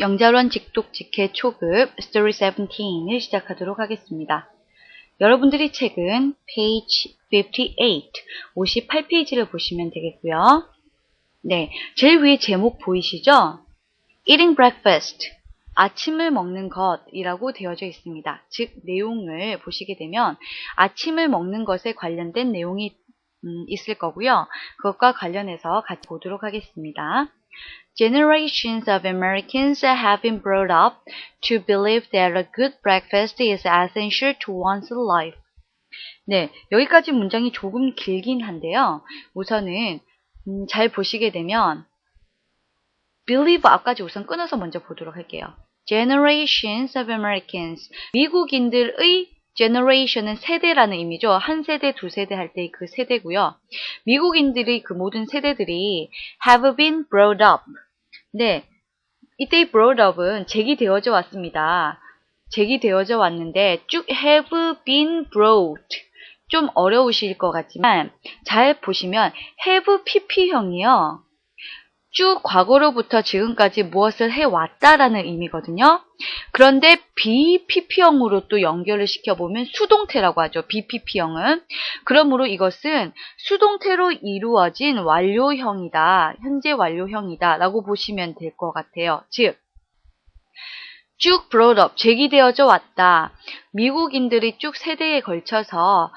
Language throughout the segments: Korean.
영자론 직독 직해 초급 Story 17을 시작하도록 하겠습니다. 여러분들이 책은 page 58, 58페이지를 보시면 되겠고요. 네, 제일 위에 제목 보이시죠? Eating breakfast, 아침을 먹는 것이라고 되어져 있습니다. 즉, 내용을 보시게 되면 아침을 먹는 것에 관련된 내용이 음, 있을 거고요. 그것과 관련해서 같이 보도록 하겠습니다. Generations of Americans have been brought up to believe that a good breakfast is essential to one's life. 네, 여기까지 문장이 조금 길긴 한데요. 우선은 음, 잘 보시게 되면 believe 앞까지 우선 끊어서 먼저 보도록 할게요. Generations of Americans 미국인들의 generation은 세대라는 의미죠. 한 세대, 두 세대 할 때 그 세대고요. 미국인들의 그 모든 세대들이 have been brought up. 네, 이때의 brought up은 제기되어져 왔습니다. 제기되어져 왔는데 쭉 have been brought. 좀 어려우실 것 같지만 잘 보시면 have pp형이요. 쭉 과거로부터 지금까지 무엇을 해왔다라는 의미거든요. 그런데 BPP형으로 또 연결을 시켜보면 수동태라고 하죠. BPP형은. 그러므로 이것은 수동태로 이루어진 완료형이다. 현재 완료형이다. 라고 보시면 될 것 같아요. 즉, 쭉 brought up, 제기되어져 왔다. 미국인들이 쭉 세대에 걸쳐서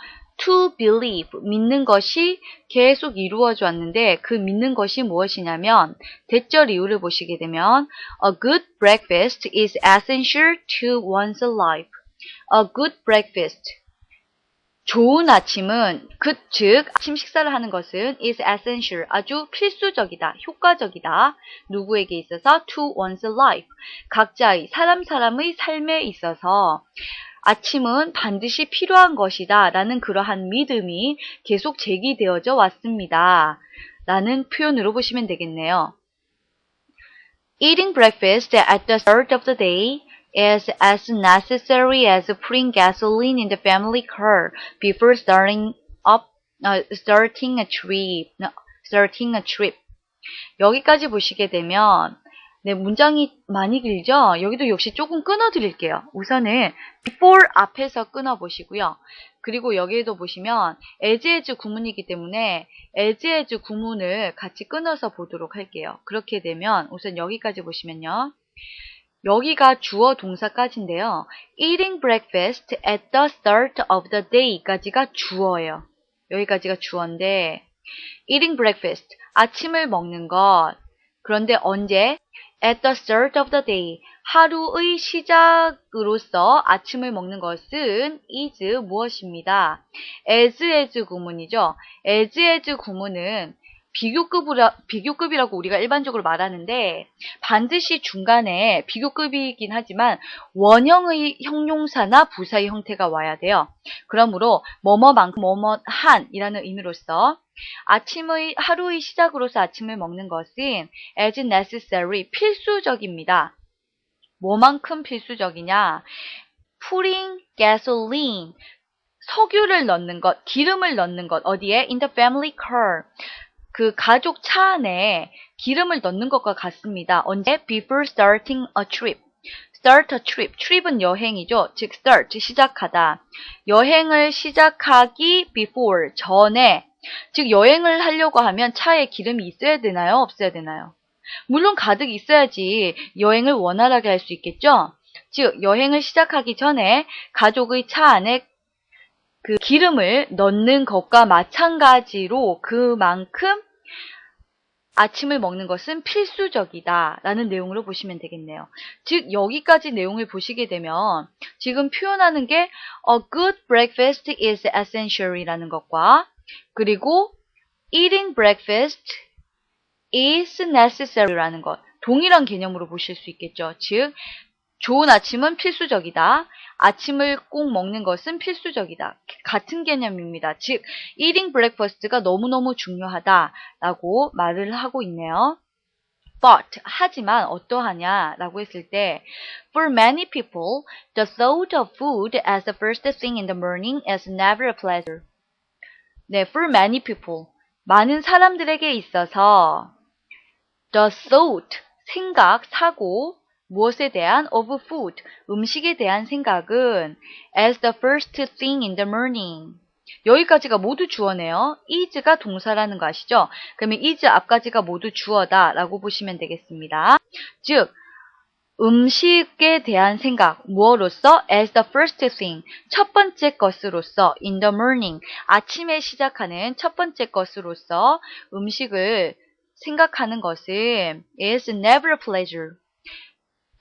to believe, 믿는 것이 계속 이루어져 왔는데 그 믿는 것이 무엇이냐면 대절 이유를 보시게 되면 A good breakfast is essential to one's life. A good breakfast. 좋은 아침은 그, 즉 아침 식사를 하는 것은 is essential. 아주 필수적이다 효과적이다. 누구에게 있어서? to one's life. 각자의 사람 사람의 삶에 있어서 아침은 반드시 필요한 것이다 라는 그러한 믿음이 계속 제기되어져 왔습니다. 라는 표현으로 보시면 되겠네요. Eating breakfast at the start of the day is as necessary as putting gasoline in the family car before starting up, uh, starting a trip, no, starting a trip. 여기까지 보시게 되면 네, 문장이 많이 길죠? 여기도 역시 조금 끊어드릴게요. 우선은 before 앞에서 끊어보시고요. 그리고 여기에도 보시면 as as 구문이기 때문에 as as 구문을 같이 끊어서 보도록 할게요. 그렇게 되면 우선 여기까지 보시면요. 여기가 주어 동사까지인데요. Eating breakfast at the start of the day까지가 주어예요. 여기까지가 주어인데 Eating breakfast, 아침을 먹는 것. 그런데 언제? At the start of the day, 하루의 시작으로서 아침을 먹는 것은 is 무엇입니다. as as 구문이죠. as as 구문은 비교급이라, 비교급이라고 우리가 일반적으로 말하는데 반드시 중간에 비교급이긴 하지만 원형의 형용사나 부사의 형태가 와야 돼요. 그러므로 뭐뭐만큼 뭐뭐한이라는 의미로서 아침의 하루의 시작으로서 아침을 먹는 것은 as necessary 필수적입니다. 뭐만큼 필수적이냐? putting gasoline 석유를 넣는 것, 기름을 넣는 것 어디에? in the family car 그 가족 차 안에 기름을 넣는 것과 같습니다. 언제? before starting a trip. start a trip. trip은 여행이죠. 즉 start 시작하다. 여행을 시작하기 before 전에 즉 여행을 하려고 하면 차에 기름이 있어야 되나요? 없어야 되나요? 물론 가득 있어야지 여행을 원활하게 할 수 있겠죠? 즉 여행을 시작하기 전에 가족의 차 안에 그 기름을 넣는 것과 마찬가지로 그만큼 아침을 먹는 것은 필수적이다 라는 내용으로 보시면 되겠네요. 즉 여기까지 내용을 보시게 되면 지금 표현하는 게 A good breakfast is essential 이라는 것과 그리고 eating breakfast is necessary 라는 것 동일한 개념으로 보실 수 있겠죠. 즉 좋은 아침은 필수적이다. 아침을 꼭 먹는 것은 필수적이다. 같은 개념입니다. 즉, eating breakfast가 너무너무 중요하다라고 말을 하고 있네요. But, 하지만 어떠하냐라고 했을 때 For many people, the thought of food as the first thing in the morning is never a pleasure. 네, for many people, 많은 사람들에게 있어서 the thought, 생각, 사고 무엇에 대한 of food, 음식에 대한 생각은 as the first thing in the morning. 여기까지가 모두 주어네요. is가 동사라는 거 아시죠? 그러면 is 앞까지가 모두 주어다 라고 보시면 되겠습니다. 즉, 음식에 대한 생각, 무엇로서? as the first thing, 첫 번째 것으로서 in the morning, 아침에 시작하는 첫 번째 것으로서 음식을 생각하는 것은 is never a pleasure.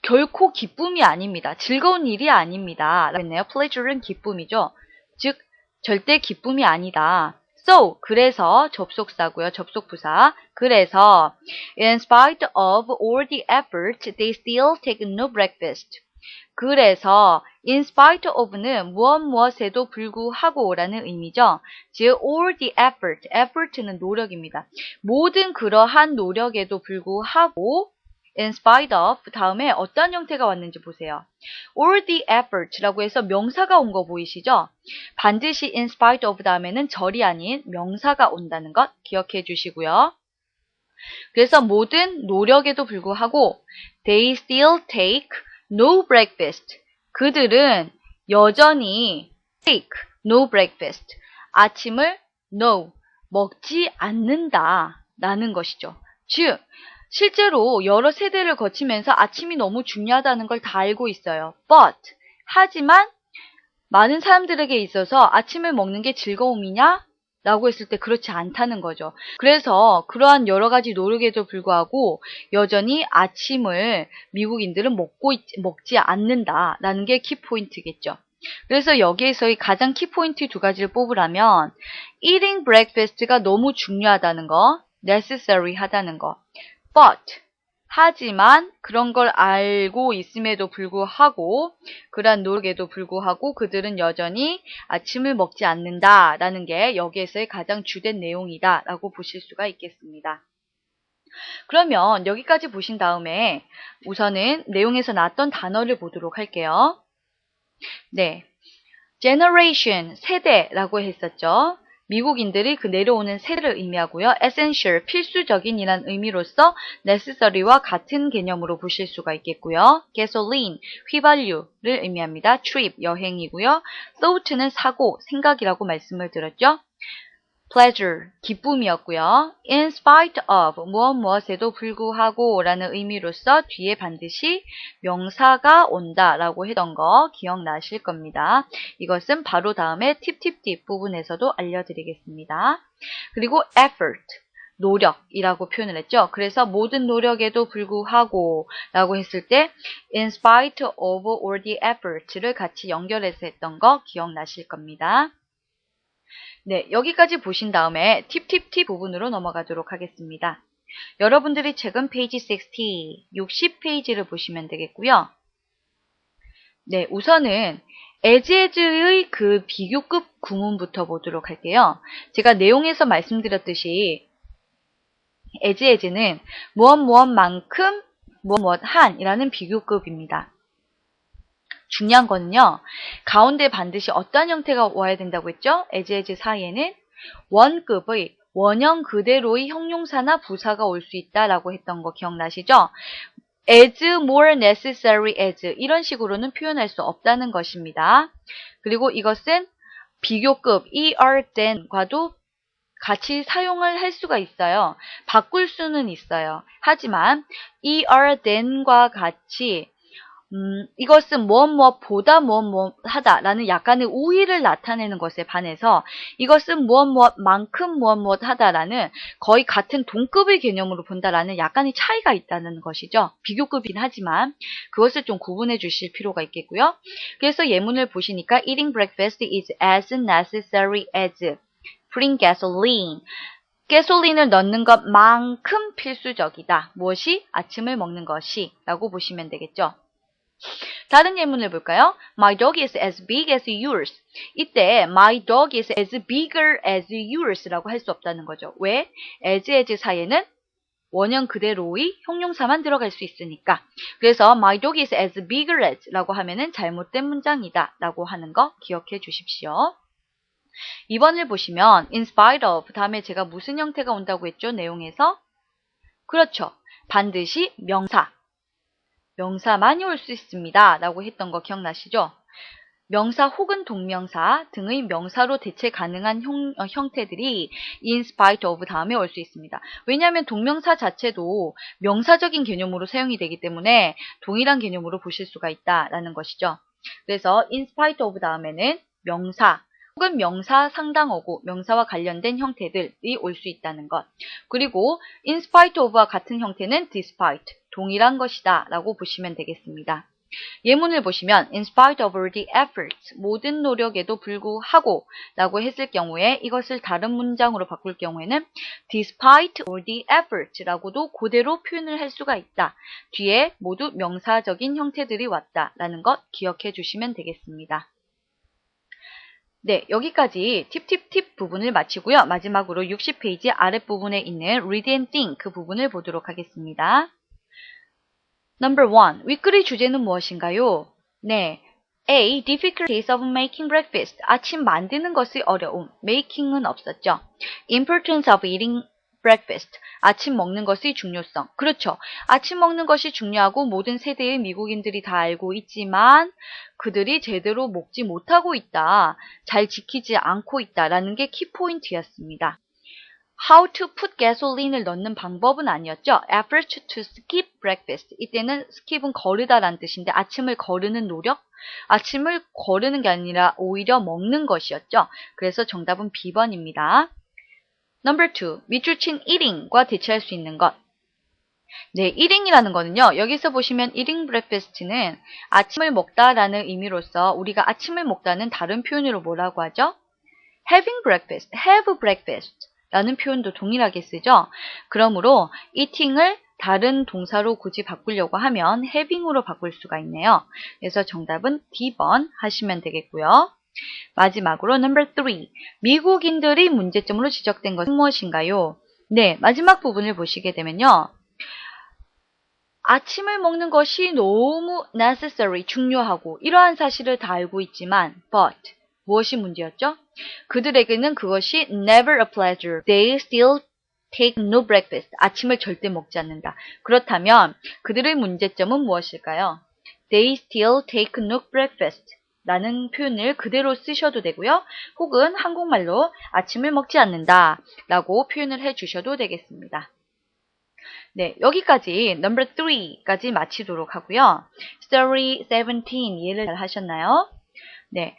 결코 기쁨이 아닙니다. 즐거운 일이 아닙니다. 라겠네요. pleasure는 기쁨이죠. 즉, 절대 기쁨이 아니다. So, 그래서 접속사고요. 접속부사. 그래서 in spite of all the effort, they still take no breakfast. 그래서 in spite of는 무엇 무엇에도 불구하고 라는 의미죠. 즉 all the effort, effort는 노력입니다. 모든 그러한 노력에도 불구하고 in spite of 다음에 어떤 형태가 왔는지 보세요. all the effort라고 해서 명사가 온 거 보이시죠? 반드시 in spite of 다음에는 절이 아닌 명사가 온다는 것 기억해 주시고요. 그래서 모든 노력에도 불구하고 they still take no breakfast. 그들은 여전히 take no breakfast. 아침을 no 먹지 않는다 라는 것이죠. 즉 실제로 여러 세대를 거치면서 아침이 너무 중요하다는 걸 다 알고 있어요. But 하지만 많은 사람들에게 있어서 아침을 먹는 게 즐거움이냐? 라고 했을 때 그렇지 않다는 거죠. 그래서 그러한 여러 가지 노력에도 불구하고 여전히 아침을 미국인들은 먹고 있, 먹지 않는다라는 게 키포인트겠죠. 그래서 여기에서의 가장 키포인트 두 가지를 뽑으라면 eating breakfast가 너무 중요하다는 거, necessary 하다는 거. But 하지만 그런 걸 알고 있음에도 불구하고 그러한 노력에도 불구하고 그들은 여전히 아침을 먹지 않는다라는 게 여기에서의 가장 주된 내용이다라고 보실 수가 있겠습니다. 그러면 여기까지 보신 다음에 우선은 내용에서 나왔던 단어를 보도록 할게요. 네. generation, 세대라고 했었죠. 미국인들이 그 내려오는 세를 의미하고요. essential, 필수적인이란 의미로서 necessary와 같은 개념으로 보실 수가 있겠고요. gasoline, 휘발유를 의미합니다. trip, 여행이고요. thought는 사고, 생각이라고 말씀을 드렸죠. Pleasure, 기쁨이었고요. in spite of, 무엇 무엇에도 불구하고 라는 의미로서 뒤에 반드시 명사가 온다 라고 했던 거 기억나실 겁니다. 이것은 바로 다음에 팁팁팁 부분에서도 알려드리겠습니다. 그리고 effort, 노력이라고 표현을 했죠. 그래서 모든 노력에도 불구하고 라고 했을 때 in spite of all the effort를 같이 연결해서 했던 거 기억나실 겁니다. 네, 여기까지 보신 다음에 팁팁팁 부분으로 넘어가도록 하겠습니다. 여러분들이 책은 페이지 60, 60페이지를 보시면 되겠고요. 네, 우선은 에즈에즈의 그 비교급 구문부터 보도록 할게요. 제가 내용에서 말씀드렸듯이 에즈에즈는 무엇 무엇만큼 무엇 무엇 한이라는 비교급입니다. 중요한 거는요. 가운데 반드시 어떤 형태가 와야 된다고 했죠? 에즈에즈 사이에는 원급의 원형 그대로의 형용사나 부사가 올 수 있다라고 했던 거 기억나시죠? as more necessary as 이런 식으로는 표현할 수 없다는 것입니다. 그리고 이것은 비교급 er than과도 같이 사용을 할 수가 있어요. 바꿀 수는 있어요. 하지만 er than과 같이 음, 이것은 무엇 무엇보다 무엇 무엇 하다라는 약간의 우위를 나타내는 것에 반해서 이것은 무엇 무엇만큼 무엇 무엇 하다라는 거의 같은 동급의 개념으로 본다라는 약간의 차이가 있다는 것이죠. 비교급이긴 하지만 그것을 좀 구분해 주실 필요가 있겠고요. 그래서 예문을 보시니까 eating breakfast is as necessary as putting gasoline. 가솔린을 넣는 것만큼 필수적이다. 무엇이? 아침을 먹는 것이 라고 보시면 되겠죠. 다른 예문을 볼까요? My dog is as big as yours. 이때 my dog is as bigger as yours라고 할 수 없다는 거죠. 왜? as as 사이에는 원형 그대로의 형용사만 들어갈 수 있으니까. 그래서 my dog is as bigger as 라고 하면은 잘못된 문장이다 라고 하는 거 기억해 주십시오. 2번을 보시면 in spite of 다음에 제가 무슨 형태가 온다고 했죠? 내용에서? 그렇죠. 반드시 명사. 명사 많이 올 수 있습니다. 라고 했던 거 기억나시죠? 명사 혹은 동명사 등의 명사로 대체 가능한 형, 어, 형태들이 in spite of 다음에 올 수 있습니다. 왜냐하면 동명사 자체도 명사적인 개념으로 사용이 되기 때문에 동일한 개념으로 보실 수가 있다라는 것이죠. 그래서 in spite of 다음에는 명사 혹은 명사 상당어구, 명사와 관련된 형태들이 올 수 있다는 것. 그리고 in spite of와 같은 형태는 despite, 동일한 것이다 라고 보시면 되겠습니다. 예문을 보시면 in spite of the efforts, 모든 노력에도 불구하고 라고 했을 경우에 이것을 다른 문장으로 바꿀 경우에는 despite all the efforts 라고도 그대로 표현을 할 수가 있다. 뒤에 모두 명사적인 형태들이 왔다 라는 것 기억해 주시면 되겠습니다. 네, 여기까지 팁팁팁 부분을 마치고요. 마지막으로 60페이지 아랫부분에 있는 read and think 그 부분을 보도록 하겠습니다. Number 1. 윗글의 주제는 무엇인가요? 네. A. Difficulties of making breakfast. 아침 만드는 것의 어려움. making은 없었죠. Importance of eating breakfast. 아침 먹는 것의 중요성. 그렇죠. 아침 먹는 것이 중요하고 모든 세대의 미국인들이 다 알고 있지만 그들이 제대로 먹지 못하고 있다. 잘 지키지 않고 있다라는 게 키포인트였습니다. How to put gasoline을 넣는 방법은 아니었죠. Effort to skip breakfast. 이때는 skip은 거르다라는 뜻인데 아침을 거르는 노력? 아침을 거르는 게 아니라 오히려 먹는 것이었죠. 그래서 정답은 B번입니다. Number 2. 밑줄 친 eating과 대체할 수 있는 것. 네, eating이라는 거는요. 여기서 보시면 eating breakfast는 아침을 먹다라는 의미로서 우리가 아침을 먹다는 다른 표현으로 뭐라고 하죠? having breakfast, have breakfast 라는 표현도 동일하게 쓰죠. 그러므로 eating을 다른 동사로 굳이 바꾸려고 하면 having으로 바꿀 수가 있네요. 그래서 정답은 D번 하시면 되겠고요. 마지막으로 number 3. 미국인들이 문제점으로 지적된 것은 무엇인가요? 네, 마지막 부분을 보시게 되면요. 아침을 먹는 것이 너무 necessary, 중요하고 이러한 사실을 다 알고 있지만 but 무엇이 문제였죠? 그들에게는 그것이 never a pleasure. They still take no breakfast. 아침을 절대 먹지 않는다. 그렇다면 그들의 문제점은 무엇일까요? They still take no breakfast. 라는 표현을 그대로 쓰셔도 되고요. 혹은 한국말로 아침을 먹지 않는다 라고 표현을 해 주셔도 되겠습니다. 네, 여기까지 number 3까지 마치도록 하고요. story 17 이해를 잘 하셨나요? 네,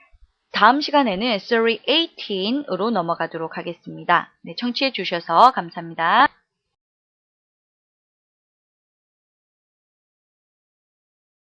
다음 시간에는 story 18으로 넘어가도록 하겠습니다. 네, 청취해 주셔서 감사합니다.